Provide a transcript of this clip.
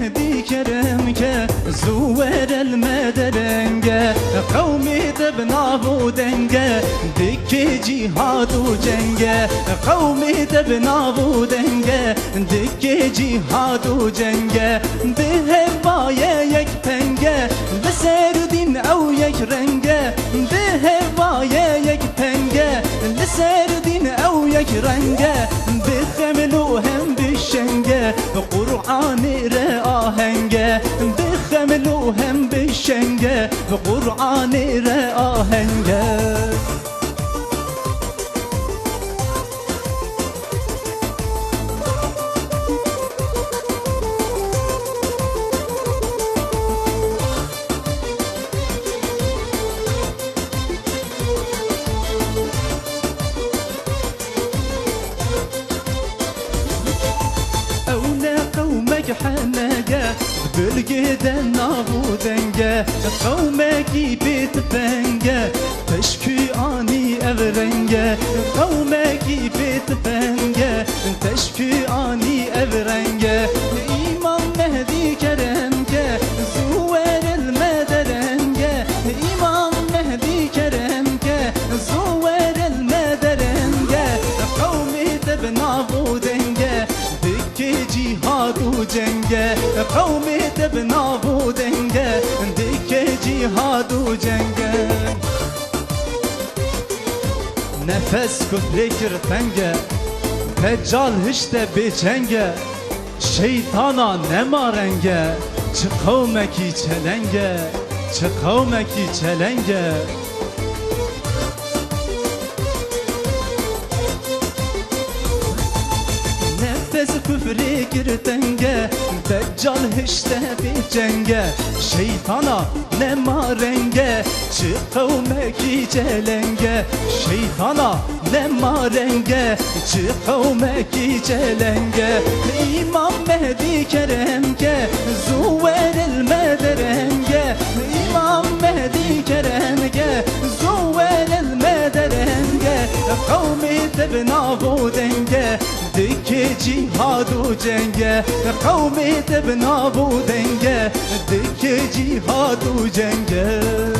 بكرمك زور المدرنجة قومي دبنا بودنجة دك جهاد وجنجة قومي دبنا بودنجة دك جهاد وجنجة بهم باية يك بنجة لسر دين أو يك رنجة بهم باية يك بنجة لسر دين أو يك رنجة بخملوهم بالشنجة قرآن رنجة آهنگه دخم لوهم بشنگه به قرآن ره آهنگه. قومك حناجة بلقيدا نابودنجة قومك بيت بنجة تشكي اني أبرنجة قومك بيت بنجة تشكي اني أبرنجة جهاد وجنجة قومي تبنابو دنجة دك جهاد وجنجة Nefes küfrekir fenge Deccal hiç de beçenge Şeytana ne marenge Çıkavmeki çelenge Çıkavmeki çelenge Nefes küfre girtenge Deccal hiç de bir cenge. Şeytana ne marenge Çıkavmeki celenge. Şeytana ne marenge Çıkavmeki celenge. İmam Mehdi Keremke Zuver el mederenge İmam Mehdi Keremke Zuver el mederenge Kavmi tebnavu denge Dike cihadu cenge Kavmi tebnavu denge. Dike cihadu cenge